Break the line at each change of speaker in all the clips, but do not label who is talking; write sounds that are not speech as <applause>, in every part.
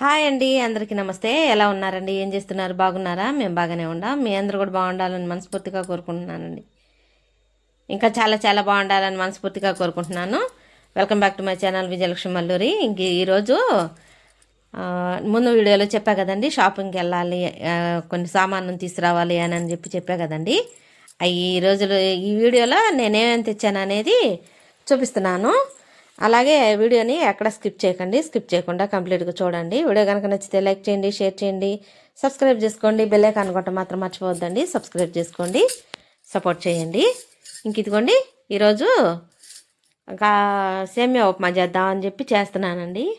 Hi అండి అందరికీ నమస్తే. ఎలా ఉన్నారండి? ఏం చేస్తున్నారు? బాగున్నారా? మేము బాగానే ఉండాం మీ అందరూ కూడా బాగుండాలని మనస్ఫూర్తిగా కోరుకుంటున్నానండి. ఇంకా చాలా చాలా బాగుండాలని మనస్ఫూర్తిగా కోరుకుంటున్నాను. Welcome back to my channel Vijayalakshmi Malluri. ఇంక ఈరోజు ముందు వీడియోలో చెప్పా కదండి షాపింగ్కి వెళ్ళాలి కొన్ని సామాన్లు తీసుకురావాలి అని అని చెప్పి చెప్పా కదండి. అవి ఈ రోజులో ఈ వీడియోలో నేనేమేమి తెచ్చాను అనేది చూపిస్తున్నాను. అలాగే వీడియోని ఎక్కడ స్కిప్ చేయకండి స్కిప్ చేయకుండా కంప్లీట్గా చూడండి. వీడియో కనుక నచ్చితే లైక్ చేయండి షేర్ చేయండి సబ్స్క్రైబ్ చేసుకోండి. బెల్లైక్ అనుకుంటే మాత్రం మర్చిపోవద్దండి. సబ్స్క్రైబ్ చేసుకోండి సపోర్ట్ చేయండి. ఇంక ఇదిగోండి ఈరోజు ఇంకా సేమియా ఉప్మా చేద్దామని చెప్పి చేస్తున్నానండి.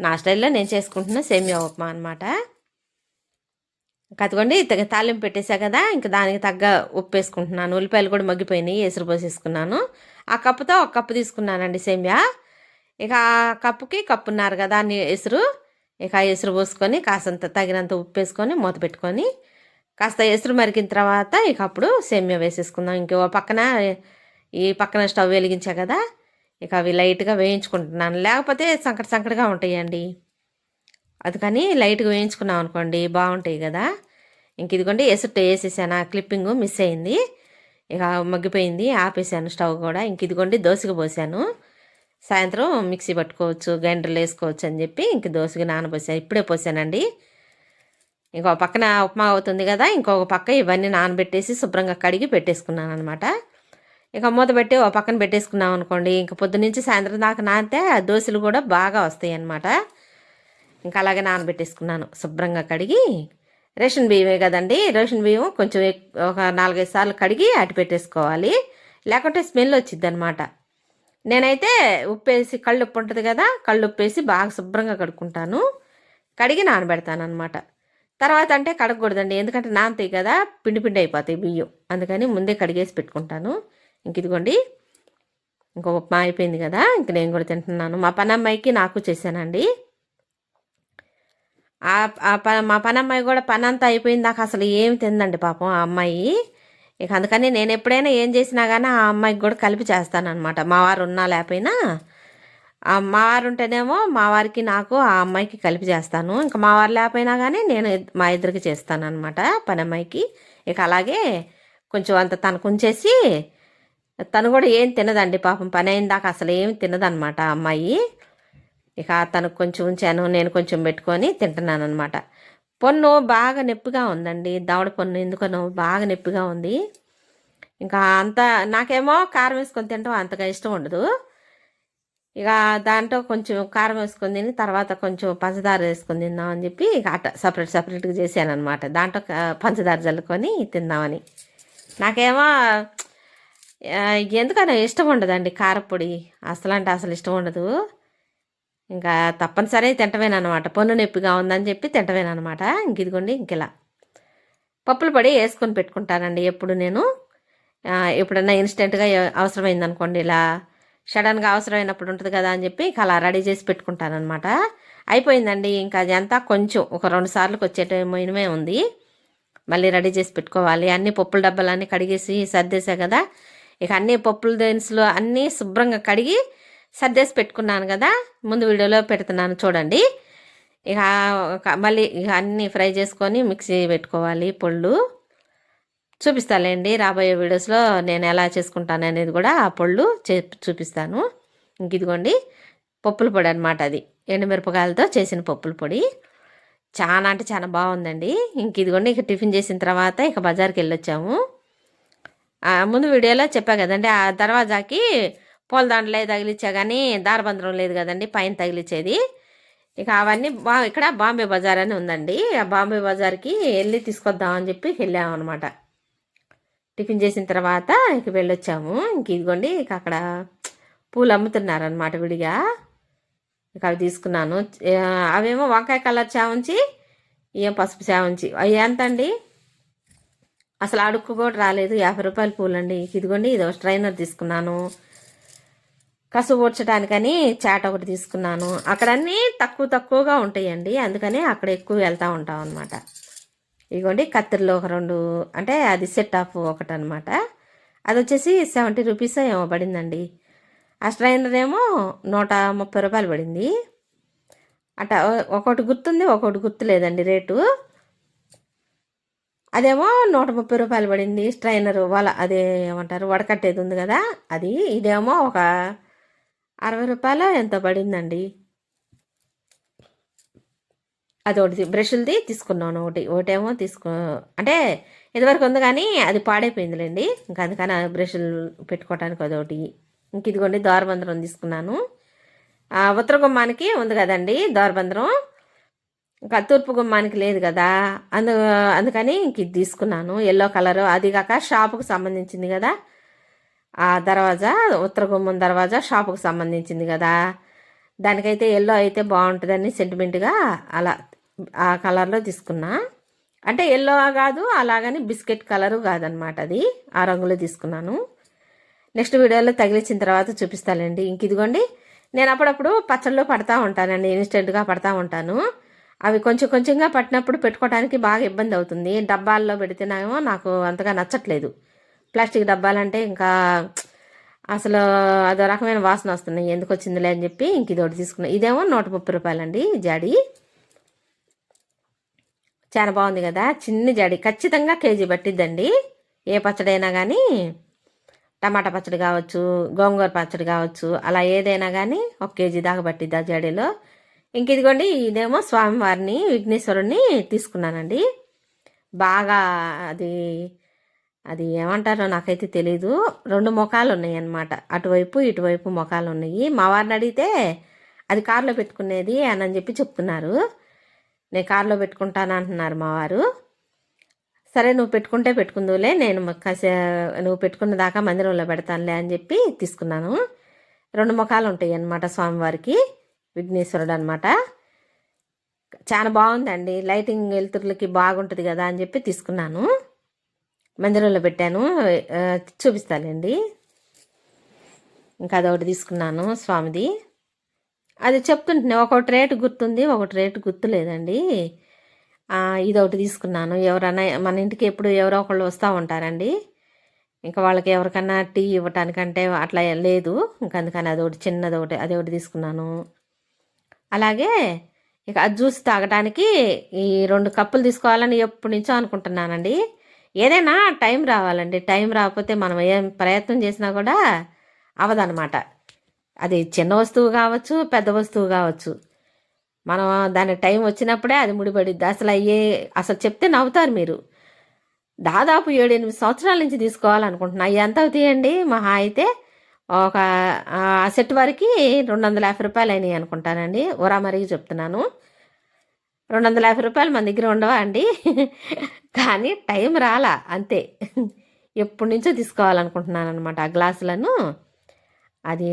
నా స్టైల్లో నేను చేసుకుంటున్న సేమియా ఉప్మా అనమాట కతుకోండి తగ- తాలింపు పెట్టేసా కదా ఇంకా దానికి తగ్గ ఉప్పు వేసుకుంటున్నాను. ఉల్లిపాయలు కూడా మగ్గిపోయినాయి ఎసురు పోసేసుకున్నాను. ఆ కప్పుతో ఒక కప్పు తీసుకున్నానండి సేమియా. ఇక ఆ కప్పుకి కప్పున్నారు కదా అని ఎసురు. ఇక ఆ ఎసురు పోసుకొని కాసంత తగినంత ఉప్పు వేసుకొని మూత పెట్టుకొని కాస్త ఎసురు మరిగిన తర్వాత ఇక అప్పుడు సేమియా వేసేసుకుందాం. ఇంకో పక్కన ఈ పక్కన స్టవ్ వెలిగించా కదా ఇక అవి లైట్గా వేయించుకుంటున్నాను. లేకపోతే సంకట సంకటగా ఉంటాయండి. అందుకని లైట్గా వేయించుకున్నాం అనుకోండి బాగుంటాయి కదా. ఇంక ఇదిగోండి ఎసురు వేసేసాను. ఆ క్లిప్పింగ్ మిస్ అయింది. ఇక మగ్గిపోయింది ఆపేసాను స్టవ్ కూడా. ఇంక ఇదిగోండి దోశకు పోసాను. సాయంత్రం మిక్సీ పట్టుకోవచ్చు గ్రైండర్లు వేసుకోవచ్చు అని చెప్పి ఇంక దోశకి నానబోసాను. ఇప్పుడే పోసానండి. ఇంకో పక్కన ఉప్మా అవుతుంది కదా ఇంకొక పక్క ఇవన్నీ నానబెట్టేసి శుభ్రంగా కడిగి పెట్టేసుకున్నాను అనమాట ఇక మూత పెట్టి ఒక పక్కన పెట్టేసుకున్నాం అనుకోండి ఇంక పొద్దు నుంచి సాయంత్రం దాకా నానితే ఆ దోశలు కూడా బాగా వస్తాయి అన్నమాట. ఇంకా అలాగే నానబెట్టేసుకున్నాను శుభ్రంగా కడిగి రేషన్ బియ్యమే కదండి. రేషన్ బియ్యం కొంచెం ఒక నాలుగైదు సార్లు కడిగి అటు పెట్టేసుకోవాలి. లేకుంటే స్మెల్ వచ్చింది అనమాట నేనైతే ఉప్పేసి కళ్ళు ఉప్పు ఉంటుంది కదా కళ్ళు ఉప్పేసి బాగా శుభ్రంగా కడుక్కుంటాను. కడిగి నానబెడతాను అనమాట తర్వాత అంటే కడగకూడదండి. ఎందుకంటే నానతాయి కదా పిండి పిండి అయిపోతాయి బియ్యం. అందుకని ముందే కడిగేసి పెట్టుకుంటాను. ఇంక ఇదిగోండి. ఇంకో ఉప్మా అయిపోయింది కదా ఇంక నేను కూడా తింటున్నాను. మా పనమ్మాయికి నాకు చేశానండి. ఆ పని అమ్మాయి కూడా పని అంతా అయిపోయింది దాకా అసలు ఏమి తిందండి పాపం ఆ అమ్మాయి. ఇక అందుకని నేను ఎప్పుడైనా ఏం చేసినా కానీ ఆ అమ్మాయికి కూడా కలిపి చేస్తానమాట మా వారు ఉన్నా లేకపోయినా మా వారు ఉంటేనేమో మా వారికి నాకు ఆ అమ్మాయికి కలిపి చేస్తాను. ఇంకా మా వారు లేకపోయినా కానీ నేను మా ఇద్దరికి చేస్తానమాట పని అమ్మాయికి ఇక అలాగే కొంచెం అంత తనకు ఉంచేసి తను కూడా ఏం తినదండి పాపం. పని అయిన దాకా అసలు ఏం తినదనమాట అమ్మాయి. ఇక తనకు కొంచెం ఉంచాను నేను కొంచెం పెట్టుకొని తింటున్నాను అనమాట పొన్ను బాగా నొప్పిగా ఉందండి. దవడ పొన్ను ఎందుకనో బాగా నొప్పిగా ఉంది. ఇంకా అంత నాకేమో కారం వేసుకొని తినడం అంతగా ఇష్టం ఉండదు. ఇక దాంట్లో కొంచెం కారం వేసుకొని తిని తర్వాత కొంచెం పంచదార వేసుకొని తిందామని చెప్పి ఇక అట్ట సపరేట్ సపరేట్గా చేశాను అనమాట దాంట్లో పంచదార చల్లుకొని తిందామని. నాకేమో ఎందుకనో ఇష్టం ఉండదండి కారపొడి. అసలు అంటే అసలు ఇష్టం ఉండదు. ఇంకా తప్పనిసరి తింటవేనమాట పన్ను నొప్పిగా ఉందని చెప్పి తింటవేనమాట ఇంక ఇదిగోండి ఇంక ఇలా. పప్పులు పడి వేసుకొని పెట్టుకుంటానండి ఎప్పుడు నేను. ఎప్పుడన్నా ఇన్స్టెంట్గా అవసరమైంది అనుకోండి ఇలా సడన్గా అవసరమైనప్పుడు ఉంటుంది కదా అని చెప్పి ఇక అలా రెడీ చేసి పెట్టుకుంటానమాట అయిపోయిందండి ఇంకా అది అంతా కొంచెం ఒక రెండు సార్లకు వచ్చేటమే ఉంది. మళ్ళీ రెడీ చేసి పెట్టుకోవాలి. అన్ని పప్పుల డబ్బాలన్నీ కడిగేసి సర్దేసా కదా. ఇక అన్ని పప్పుల దినుసులు అన్నీ శుభ్రంగా కడిగి సర్దేసి పెట్టుకున్నాను కదా ముందు వీడియోలో పెడుతున్నాను చూడండి. ఇక ఒక- మళ్ళీ ఇక అన్నీ ఫ్రై చేసుకొని మిక్సీ పెట్టుకోవాలి పొళ్ళు. చూపిస్తాలేండి రాబోయే వీడియోస్లో నేను ఎలా చేసుకుంటాను అనేది కూడా ఆ పొళ్ళు చే చూపిస్తాను. ఇంక ఇదిగోండి పప్పుల పొడి అనమాట అది. ఎండుమిరపకాయలతో చేసిన పప్పుల పొడి. చాలా అంటే చాలా బాగుందండి. ఇంక ఇదిగోండి ఇక టిఫిన్ చేసిన తర్వాత ఇక బజార్కి వెళ్ళొచ్చాము. ముందు వీడియోలో చెప్పా కదండి ఆ పూల పూలదండలే తగిలిచ్చా కానీ దారబంధం లేదు కదండి పైన తగిలిచ్చేది. ఇక అవన్నీ బా ఇక్కడ బాంబే బజార్ అని ఉందండి. ఆ బాంబే బజార్కి వెళ్ళి తీసుకొద్దామని చెప్పి వెళ్ళామన్నమాట. టిఫిన్ చేసిన తర్వాత ఇక వెళ్ళొచ్చాము. ఇంక ఇదిగోండి ఇక అక్కడ పూలు అమ్ముతున్నారనమాట విడిగా. ఇక అవి తీసుకున్నాను. అవేమో వంకాయ కలర్ చావుంచి ఏం పసుపు చావుంచి అవి ఎంత అండి అసలు అడుక్కు కూడా రాలేదు. యాభై రూపాయల పూలండి. ఇదిగోండి ఇది ఒక స్ట్రైనర్ తీసుకున్నాను. కసుపూడ్చడానికని చాట ఒకటి తీసుకున్నాను. అక్కడ అన్నీ తక్కువ తక్కువగా ఉంటాయండి. అందుకని అక్కడ ఎక్కువ వెళ్తూ ఉంటాం అనమాట ఇదిగోండి కత్తిరిలో ఒక రెండు అంటే అది సెట్ ఆఫ్ ఒకటి అనమాట అది వచ్చేసి సెవెంటీ రూపీస్ ఏమో పడిందండి. ఆ స్ట్రైనర్ ఏమో నూట ముప్పై రూపాయలు పడింది. అట ఒకటి గుర్తుంది ఒకటి గుర్తు లేదండి రేటు. అదేమో నూట ముప్పై రూపాయలు పడింది స్ట్రైనర్. వల అదే ఏమంటారు వడకట్టేది ఉంది కదా అది. ఇదేమో ఒక అరవై రూపాయలు? ఎంత పడిందండి? అది ఒకటి బ్రష్లది తీసుకున్నాను. ఒకటి ఒకటేమో తీసుకో అంటే ఇదివరకు ఉంది కానీ అది పాడైపోయిందిలేండి. ఇంకా అందుకని బ్రష్లు పెట్టుకోవటానికి అదొకటి. ఇంక ఇదిగోండి దోరబందరం తీసుకున్నాను. ఉత్తర గుమ్మానికి ఉంది కదండి దోరబందరం. ఇంకా తూర్పు గుమ్మానికి లేదు కదా. అందు అందుకని ఇంక ఇది తీసుకున్నాను. Yellow colour. అది కాక షాపుకు సంబంధించింది కదా. ఆ దర్వాజా ఉత్తర గుమ్మం దర్వాజా షాపుకు సంబంధించింది కదా. దానికైతే ఎల్లో అయితే బాగుంటుందని సెంటిమెంట్గా అలా ఆ కలర్లో తీసుకున్నా. అంటే ఎల్లో కాదు అలాగని బిస్కెట్ కలరు కాదనమాట అది. ఆ రంగులో తీసుకున్నాను. నెక్స్ట్ వీడియోలో తగిలించిన తర్వాత చూపిస్తానండి. ఇంక ఇదిగోండి నేను అప్పుడప్పుడు పచ్చళ్ళు పడతా ఉంటానండి ఇన్స్టెంట్గా పడతా ఉంటాను. అవి కొంచెం కొంచెంగా పట్టినప్పుడు పెట్టుకోవడానికి బాగా ఇబ్బంది అవుతుంది. డబ్బాల్లో పెడితేనేమో నాకు అంతగా నచ్చట్లేదు. ప్లాస్టిక్ డబ్బాలంటే ఇంకా అసలు అదో రకమైన వాసన వస్తున్నాయి ఎందుకు వచ్చిందిలే అని చెప్పి ఇంక ఇదొకటి ఒకటి తీసుకున్నా. ఇదేమో నూట ముప్పై రూపాయలండి జాడి. చాలా బాగుంది కదా. చిన్న జాడి. ఖచ్చితంగా కేజీ పట్టిద్దండి. ఏ పచ్చడైనా కానీ టమాటా పచ్చడి కావచ్చు గోంగూర పచ్చడి కావచ్చు అలా ఏదైనా కానీ ఒక కేజీ దాకా పట్టిద్ది ఆ జాడీలో. ఇంక ఇదిగోండి ఇదేమో స్వామివారిని విఘ్నేశ్వరుణ్ణి తీసుకున్నానండి. బాగా అది అది ఏమంటారో నాకైతే తెలీదు. రెండు ముఖాలు ఉన్నాయి అన్నమాట అటువైపు ఇటువైపు ముఖాలు ఉన్నాయి మా వారిని అడిగితే అది కారులో పెట్టుకునేది అని చెప్పి చెప్తున్నారు. నేను కారులో పెట్టుకుంటాను అంటున్నారు మా వారు. సరే నువ్వు పెట్టుకుంటే పెట్టుకుందులే నేను కాసే నువ్వు పెట్టుకున్న దాకా మందిరంలో పెడతానులే అని చెప్పి తీసుకున్నాను. రెండు ముఖాలు ఉంటాయి అన్నమాట స్వామివారికి. విఘ్నేశ్వరుడు అనమాట చాలా బాగుందండి. లైటింగ్ వెలుతురులకి బాగుంటుంది కదా అని చెప్పి తీసుకున్నాను. మందిరంలో పెట్టాను. చూపిస్తానండి. ఇంకా అదొకటి తీసుకున్నాను స్వామిది. అది చెప్తుంటే ఒకటి రేటు గుర్తుంది ఒకటి రేటు గుర్తు లేదండి ఇది ఒకటి తీసుకున్నాను. ఎవరైనా మన ఇంటికి ఎప్పుడు ఎవరో ఒకళ్ళు వస్తూ ఉంటారండి. ఇంకా వాళ్ళకి ఎవరికన్నా టీ ఇవ్వటానికంటే అట్లా లేదు. ఇంకా అందుకని అదొకటి చిన్నది ఒకటి అది ఒకటి తీసుకున్నాను. అలాగే ఇక అది జ్యూస్ తాగడానికి ఈ రెండు కప్పులు తీసుకోవాలని ఎప్పటి నుంచో అనుకుంటున్నానండి. ఏదైనా టైం రావాలండి. టైం రాకపోతే మనం ఏం ప్రయత్నం చేసినా కూడా అవదనమాట అది చిన్న వస్తువు కావచ్చు పెద్ద వస్తువు కావచ్చు. మనం దాని టైం వచ్చినప్పుడే అది ముడిపడిద్ది. అసలు అయ్యే అసలు చెప్తే నవ్వుతారు మీరు. దాదాపు ఏడు ఎనిమిది సంవత్సరాల నుంచి తీసుకోవాలనుకుంటున్నా. అవి ఎంత అవుతాయండి మహా అయితే ఒక సెట్ వరకు రెండు వందల యాభై రూపాయలు అయినాయి అనుకుంటానండి ఊరా మరిగి చెప్తున్నాను. రెండు వందల యాభై రూపాయలు మన దగ్గర ఉండవా అండి? కానీ టైం రాలా అంతే. ఎప్పటి నుంచో తీసుకోవాలనుకుంటున్నాను అనమాట ఆ గ్లాసులను. అది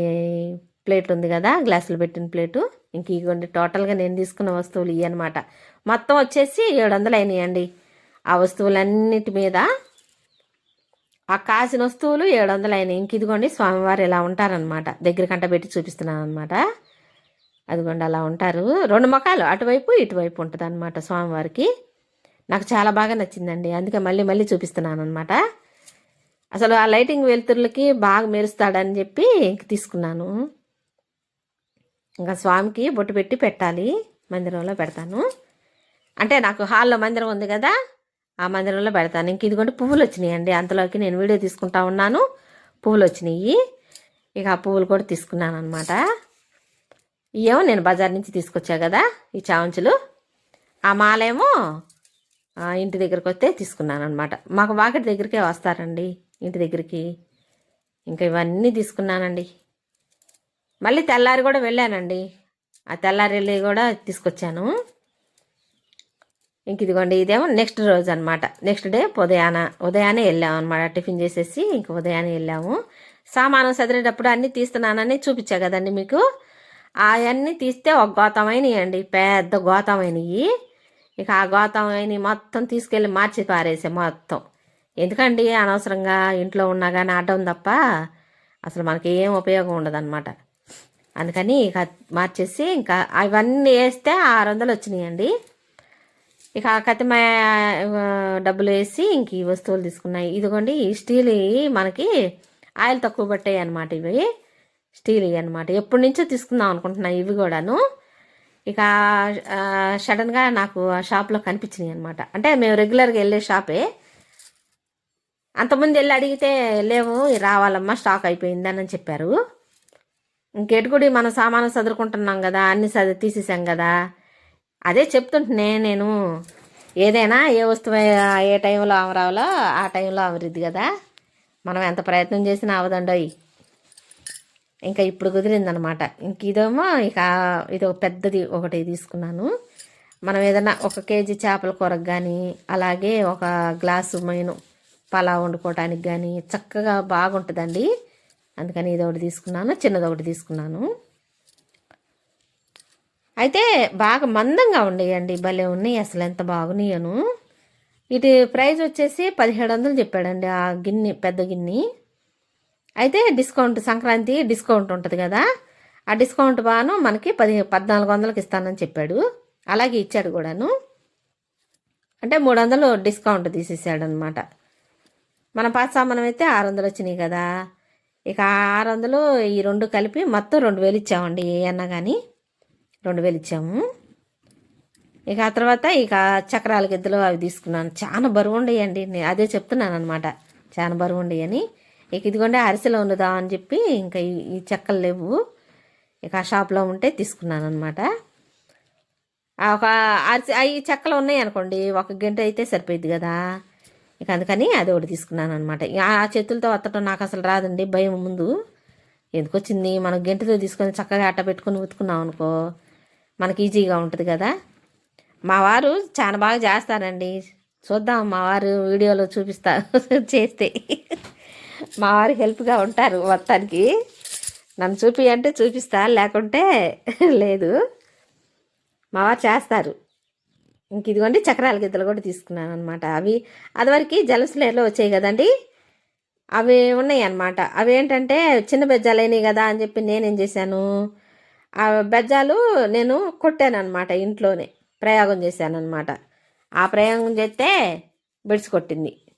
ప్లేట్ ఉంది కదా గ్లాసులు పెట్టిన ప్లేటు. ఇంక ఇవ్వండి టోటల్గా నేను తీసుకున్న వస్తువులు ఇవి అనమాట మొత్తం వచ్చేసి ఏడు వందలు అయినాయండి ఆ వస్తువులన్నిటి మీద ఆ కాసిన వస్తువులు ఏడు వందలు అయినాయి ఇంక ఇదిగోండి స్వామివారు ఇలా ఉంటారనమాట దగ్గర కంట పెట్టి చూపిస్తున్నాను అనమాట అదిగోండి అలా ఉంటారు. రెండు ముఖాలు అటువైపు ఇటువైపు ఉంటుంది అనమాట స్వామివారికి. నాకు చాలా బాగా నచ్చిందండి. అందుకే మళ్ళీ మళ్ళీ చూపిస్తున్నాను అనమాట అసలు ఆ లైటింగ్ వెలుతురులకి బాగా మెరుస్తాడని చెప్పి ఇంక తీసుకున్నాను. ఇంకా స్వామికి బొట్టు పెట్టి పెట్టాలి. మందిరంలో పెడతాను. అంటే నాకు హాల్లో మందిరం ఉంది కదా ఆ మందిరంలో పెడతాను. ఇంక ఇదిగోండి పువ్వులు వచ్చినాయి అండి అంతలోకి నేను వీడియో తీసుకుంటా ఉన్నాను. పువ్వులు వచ్చినాయి. ఇక ఆ పువ్వులు కూడా తీసుకున్నాను అనమాట ఇవేమో నేను బజార్ నుంచి తీసుకొచ్చా కదా ఈ చావంచులు ఆ మాలేమో ఇంటి దగ్గరికి వస్తే తీసుకున్నాను అనమాట మాకు వాకిటి దగ్గరికే వస్తారండి ఇంటి దగ్గరికి. ఇంకా ఇవన్నీ తీసుకున్నానండి. మళ్ళీ తెల్లారి కూడా వెళ్ళానండి. ఆ తెల్లారి వెళ్ళి కూడా తీసుకొచ్చాను. ఇంక ఇదిగోండి ఇదేమో నెక్స్ట్ రోజు అనమాట నెక్స్ట్ డే ఉదయాన ఉదయాన్నే వెళ్ళాము అనమాట టిఫిన్ చేసేసి ఇంక ఉదయాన్నే వెళ్ళాము. సామాను సదిరేటప్పుడు అన్నీ తీస్తున్నానని చూపించా కదండి మీకు. అవన్నీ తీస్తే ఒక గోతమైనయండి అండి పెద్ద గోతమైనవి. ఇక ఆ గోతమైనవి మొత్తం తీసుకెళ్ళి మార్చి పారేసే మొత్తం. ఎందుకండి అనవసరంగా ఇంట్లో ఉన్నా కానీ ఆడడం తప్ప అసలు మనకి ఏం ఉపయోగం ఉండదన్నమాట. అందుకని ఇక మార్చేసి ఇంకా అవన్నీ వేస్తే ఆరు వందలు వచ్చినాయండి ఇక కత్తిమ డబ్బులు వేసి ఇంక ఈ వస్తువులు తీసుకున్నాయి. ఇదిగోండి ఈ స్టీల్ మనకి ఆయిల్ తక్కువ పట్టాయి అనమాట ఇవి. స్టీల్ అనమాట ఎప్పటి నుంచో తీసుకుందాం అనుకుంటున్నా ఇవి కూడాను. ఇక సడన్గా నాకు ఆ షాప్లో కనిపించినాయి అనమాట అంటే మేము రెగ్యులర్గా వెళ్ళే షాపే అంతకుముందు వెళ్ళి అడిగితే లేవు రావాలమ్మా స్టాక్ అయిపోయిందని చెప్పారు. ఇంకెటుకుడి మనం సామాను చదువుకుంటున్నాం కదా అన్ని చదివి తీసేసాం కదా. అదే చెప్తుంటున్నా నేను. ఏదైనా ఏ వస్తువు ఏ టైంలో ఆమె రావాలో ఆ టైంలో ఆమెరిద్ది కదా. మనం ఎంత ప్రయత్నం చేసినా అవదండోయ్. ఇంకా ఇప్పుడు కుదిరిందనమాట. ఇంక ఇదేమో ఇక ఇది ఒక పెద్దది ఒకటి తీసుకున్నాను. మనం ఏదైనా ఒక కేజీ చేపల కూరకు కానీ అలాగే ఒక గ్లాసు మైను పలా వండుకోవటానికి కానీ చక్కగా బాగుంటుందండి. అందుకని ఇది ఒకటి తీసుకున్నాను చిన్నది ఒకటి తీసుకున్నాను. అయితే బాగా మందంగా ఉండేయండి భలే ఉన్నాయి అసలు ఎంత బాగున్నాయను. ఇటు ప్రైజ్ వచ్చేసి పదిహేడు వందలు చెప్పాడండి ఆ గిన్నె పెద్ద గిన్నె. అయితే డిస్కౌంట్ సంక్రాంతి డిస్కౌంట్ ఉంటుంది కదా? ఆ డిస్కౌంట్ బాను మనకి పది పద్నాలుగు వందలకి ఇస్తానని చెప్పాడు. అలాగే ఇచ్చాడు కూడాను. అంటే మూడు వందలు డిస్కౌంట్ తీసేసాడు అనమాట మన పాత సామానం అయితే ఆరు వందలు వచ్చినాయి కదా? ఇక ఆరు వందలు ఈ రెండు కలిపి మొత్తం రెండు వేలు ఇచ్చామండి ఏ అన్నా కానీ రెండు వేలు ఇచ్చాము. ఇక ఆ తర్వాత ఇక చక్రాల గిద్దలు అవి తీసుకున్నాను. చాలా బరువు ఉండేయండి. నేను అదే చెప్తున్నాను అనమాట చాలా బరువు ఉండేయని. ఇక ఇదిగోండి అరిసెలో ఉన్నదా అని చెప్పి ఇంకా ఈ- చెక్కలు లేవు. ఇక ఆ షాప్లో ఉంటే తీసుకున్నాను అనమాట ఒక అరిసె అవి చెక్కలు ఉన్నాయి అనుకోండి ఒక గంట అయితే సరిపోయింది కదా. ఇక అందుకని అది ఒకటి తీసుకున్నాను అనమాట ఆ చేతులతో వత్తటం నాకు అసలు రాదండి భయం ముందు. ఎందుకు వచ్చింది? మనం గంటతో తీసుకొని చక్కగా అట్ట పెట్టుకొని ఉతుకున్నాం అనుకో మనకి ఈజీగా ఉంటుంది కదా. మా వారు చాలా బాగా చేస్తారండి. చూద్దాం మా వారు వీడియోలో చూపిస్తారు <laughs> చేస్తే. మా వారు హెల్ప్గా ఉంటారు మొత్తానికి. నన్ను చూపి అంటే చూపిస్తా లేకుంటే లేదు. మా వారు చేస్తారు. ఇంక ఇదిగోండి చక్రాల గిద్దలు కూడా తీసుకున్నాను అనమాట అవి అదివరకు జలసులేలో వచ్చాయి కదండి. అవి ఉన్నాయి అనమాట అవి ఏంటంటే చిన్న బెజ్జాలు కదా అని చెప్పి నేనేం చేశాను? ఆ బెజ్జాలు నేను కొట్టాను అనమాట ఇంట్లోనే ప్రయోగం చేశాను అనమాట ఆ ప్రయోగం చేస్తే బిడ్స్ కొట్టింది.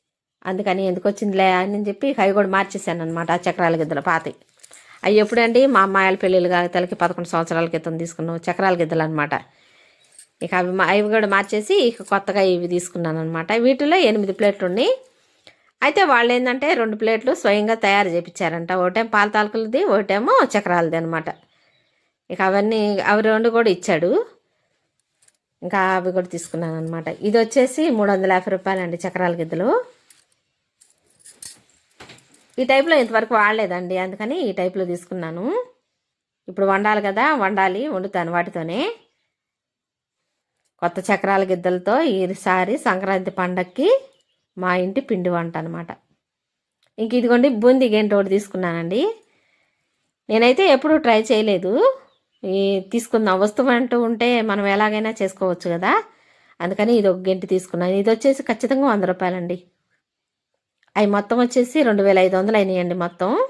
అందుకని ఎందుకు వచ్చిందిలే అని చెప్పి అవి కూడా మార్చేసాను అనమాట ఆ చక్రాల గిద్దలు పాతి. అవి ఎప్పుడండి? మా అమ్మాయిల పెళ్ళిళ్ళు తలకి పదకొండు సంవత్సరాల క్రితం తీసుకున్నాం చక్రాల గిద్దలు అనమాట ఇక అవి మా- అవి కూడా మార్చేసి ఇక కొత్తగా ఇవి తీసుకున్నాను అనమాట వీటిలో ఎనిమిది ప్లేట్లు ఉన్నాయి. అయితే వాళ్ళు ఏంటంటే రెండు ప్లేట్లు స్వయంగా తయారు చేయించారంట ఒకటేమో పాల తాలకులది ఒకటేమో చక్రాలది అనమాట ఇక అవన్నీ అవి రెండు కూడా ఇచ్చాడు. ఇంకా అవి కూడా తీసుకున్నాను అనమాట ఇది వచ్చేసి మూడు వందల యాభై రూపాయలండి చక్రాల గిద్దలు. ఈ టైప్లో ఇంతవరకు వాడలేదండి. అందుకని ఈ టైప్లో తీసుకున్నాను. ఇప్పుడు వండాలి కదా వండాలి వండుతాను వాటితోనే. కొత్త చక్రాల గిద్దలతో ఈసారి సంక్రాంతి పండక్కి మా ఇంటి పిండి వంట అనమాట ఇంక ఇదిగోండి బూందీ గంట ఒకటి తీసుకున్నానండి. నేనైతే ఎప్పుడూ ట్రై చేయలేదు. ఈ తీసుకుందాం వస్తువు అంటూ ఉంటే మనం ఎలాగైనా చేసుకోవచ్చు కదా. అందుకని ఇది ఒక గంటి తీసుకున్నాను. ఇది వచ్చేసి ఖచ్చితంగా వంద రూపాయలండి. అవి మొత్తం వచ్చేసి రెండు వేల ఐదు వందలు అయినాయండి మొత్తం.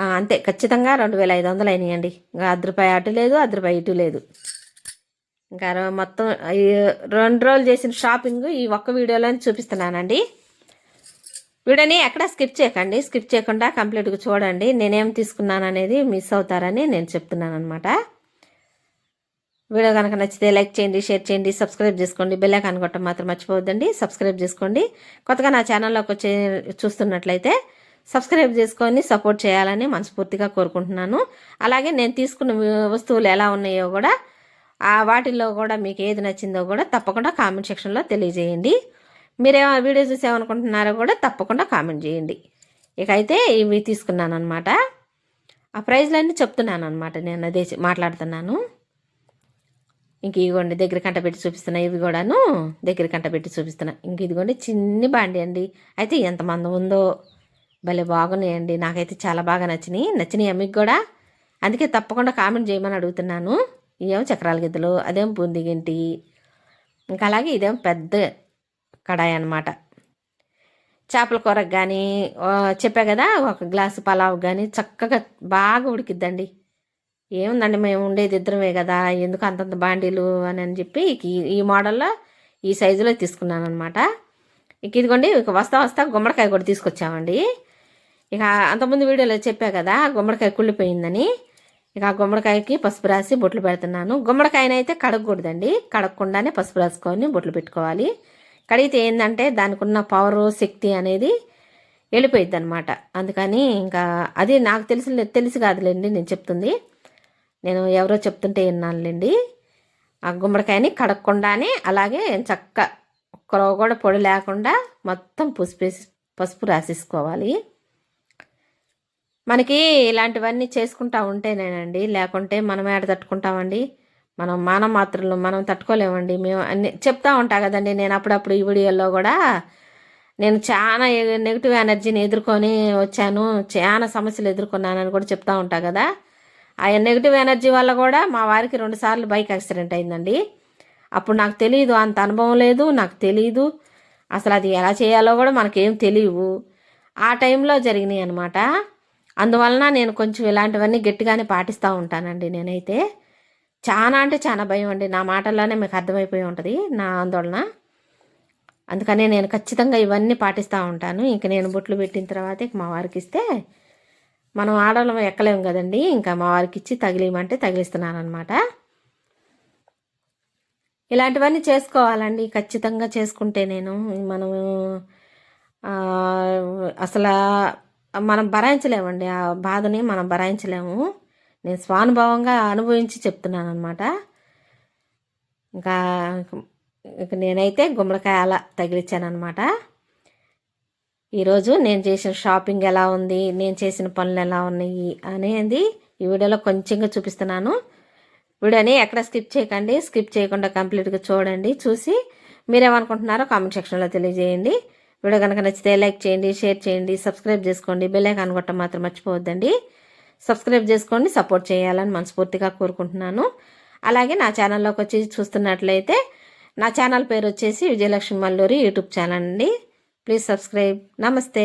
అంతే ఖచ్చితంగా రెండు వేల ఐదు వందలు అయినాయండి. ఇంకా అర్ధ రూపాయి అటు లేదు అర్ధ రూపాయి ఇటు లేదు. ఇంకా రో- మొత్తం రెండు రోజులు చేసిన షాపింగ్ ఈ ఒక్క వీడియోలోనే చూపిస్తున్నానండి. వీడియోని ఎక్కడ స్కిప్ చేయకండి స్కిప్ చేయకుండా కంప్లీట్గా చూడండి. నేనేం తీసుకున్నాను అనేది మిస్ అవుతారని నేను చెప్తున్నాను అనమాట వీడియో కనుక నచ్చితే లైక్ చేయండి షేర్ చేయండి సబ్స్క్రైబ్ చేసుకోండి. బెల్ ఐకాన్ కొట్టడం మాత్రం మర్చిపోవద్దండి. సబ్స్క్రైబ్ చేసుకోండి. కొత్తగా నా ఛానల్లోకి వచ్చే చూస్తున్నట్లయితే సబ్స్క్రైబ్ చేసుకొని సపోర్ట్ చేయాలని మనస్ఫూర్తిగా కోరుకుంటున్నాను. అలాగే నేను తీసుకున్న వస్తువులు ఎలా ఉన్నాయో కూడా ఆ వాటిల్లో కూడా మీకు ఏది నచ్చిందో కూడా తప్పకుండా కామెంట్ సెక్షన్లో తెలియజేయండి. మీరేమో వీడియో చూసామనుకుంటున్నారో కూడా తప్పకుండా కామెంట్ చేయండి. ఇక అయితే ఇవి తీసుకున్నాను అనమాట ఆ ప్రైజ్లన్నీ చెప్తున్నాను అనమాట నేను అదే మాట్లాడుతున్నాను. ఇంక ఇదిగోండి దగ్గర కంట పెట్టి చూపిస్తున్నా ఇవి కూడాను దగ్గర కంట పెట్టి చూపిస్తున్నా. ఇంక ఇదిగోండి చిన్ని బాండి అండి. అయితే ఎంత మందం ఉందో. భలే బాగున్నాయండి. నాకైతే చాలా బాగా నచ్చినాయి. నచ్చినాయి మీకు కూడా. అందుకే తప్పకుండా కామెంట్ చేయమని అడుగుతున్నాను. ఇదేమో చక్రాల గిద్దలు అదేం బూందిగింటి ఇంకా అలాగే ఇదేమో పెద్ద కడాయి అన్నమాట. చేపల కూరకు కానీ చెప్పా కదా ఒక గ్లాసు పలావ్ కానీ చక్కగా బాగా ఉడికిద్దండి. ఏముందండి మేము ఉండేది ఇద్దరమే కదా ఎందుకు అంతంత బాండీలు అని అని చెప్పి ఈ- ఈ మోడల్లో ఈ సైజులో తీసుకున్నాను అనమాట ఇక ఇదిగోండి ఇక వస్తా వస్తా గుమ్మడికాయ కూడా తీసుకొచ్చామండి. ఇక అంతకుముందు వీడియోలో చెప్పా కదా గుమ్మడికాయ కుళ్ళిపోయిందని. ఇక ఆ గుమ్మడికాయకి పసుపు రాసి బొట్లు పెడుతున్నాను. గుమ్మడికాయనైతే కడగకూడదండి కడగకుండానే పసుపు రాసుకొని బొట్లు పెట్టుకోవాలి. కడిగితే ఏంటంటే దానికి ఉన్న పవరు శక్తి అనేది వెళ్ళిపోయిద్ది అనమాట అందుకని ఇంకా అది నాకు తెలిసి తెలిసి కాదులేండి నేను చెప్తుంది. నేను ఎవరో చెప్తుంటే విన్నానులేండి. ఆ గుమ్మడికాయని కడగకుండానే అలాగే చక్క ఒక్కరో కూడా పొడి లేకుండా మొత్తం పసుపు పసుపు రాసేసుకోవాలి. మనకి ఇలాంటివన్నీ చేసుకుంటా ఉంటేనేనండి లేకుంటే మనం ఏడ తట్టుకుంటామండి? మనం మానవ మాత్రలు మనం తట్టుకోలేమండి. మేము అన్ని చెప్తా ఉంటా కదండి నేను అప్పుడప్పుడు ఈ వీడియోలో కూడా నేను చాలా నెగిటివ్ ఎనర్జీని ఎదుర్కొని వచ్చాను చాలా సమస్యలు ఎదుర్కొన్నానని కూడా చెప్తా ఉంటా కదా. ఆ నెగిటివ్ ఎనర్జీ వల్ల కూడా మా వారికి రెండుసార్లు బైక్ యాక్సిడెంట్ అయిందండి. అప్పుడు నాకు తెలియదు అంత అనుభవం లేదు నాకు తెలియదు అసలు అది ఎలా చేయాలో కూడా మనకేం తెలియవు. ఆ టైంలో జరిగినాయి అనమాట అందువలన నేను కొంచెం ఇలాంటివన్నీ గట్టిగానే పాటిస్తూ ఉంటానండి నేనైతే. చాలా అంటే చాలా భయం అండి. నా మాటల్లోనే మీకు అర్థమైపోయి ఉంటుంది నా ఆందోళన. అందుకనే నేను ఖచ్చితంగా ఇవన్నీ పాటిస్తూ ఉంటాను. ఇంక నేను బొట్లు పెట్టిన తర్వాత ఇక మా వారికి ఇస్తే మనం ఆడవాళ్ళం ఎక్కలేము కదండి. ఇంకా మా వారికి ఇచ్చి తగిలిమంటే తగిలిస్తున్నాను అనమాట ఇలాంటివన్నీ చేసుకోవాలండి. ఖచ్చితంగా చేసుకుంటే నేను మనము అసలు మనం భరాయించలేమండి. ఆ బాధని మనం భరాయించలేము. నేను స్వానుభవంగా అనుభవించి చెప్తున్నాను అనమాట ఇంకా ఇక నేనైతే గుమ్మడికాయ అలా తగిలిచ్చాను అనమాట ఈరోజు నేను చేసిన షాపింగ్ ఎలా ఉంది? నేను చేసిన పనులు ఎలా ఉన్నాయి? అనేది ఈ వీడియోలో కొంచెంగా చూపిస్తున్నాను. వీడియోని ఎక్కడ స్కిప్ చేయకండి. స్కిప్ చేయకుండా కంప్లీట్గా చూడండి. చూసి మీరేమనుకుంటున్నారో కామెంట్ సెక్షన్లో తెలియజేయండి. వీడియో కనుక నచ్చితే లైక్ చేయండి షేర్ చేయండి సబ్స్క్రైబ్ చేసుకోండి. బెల్లైకాన్ ఐకాన్ కొట్టడం మాత్రం మర్చిపోవద్దండి. సబ్స్క్రైబ్ చేసుకోండి సపోర్ట్ చేయాలని మనస్ఫూర్తిగా కోరుకుంటున్నాను. అలాగే నా ఛానల్లోకి వచ్చి చూస్తున్నట్లయితే నా ఛానల్ పేరు వచ్చేసి విజయలక్ష్మి మల్లూరి యూట్యూబ్ ఛానల్ అండి. ప్లీజ్ సబ్స్క్రైబ్ నమస్తే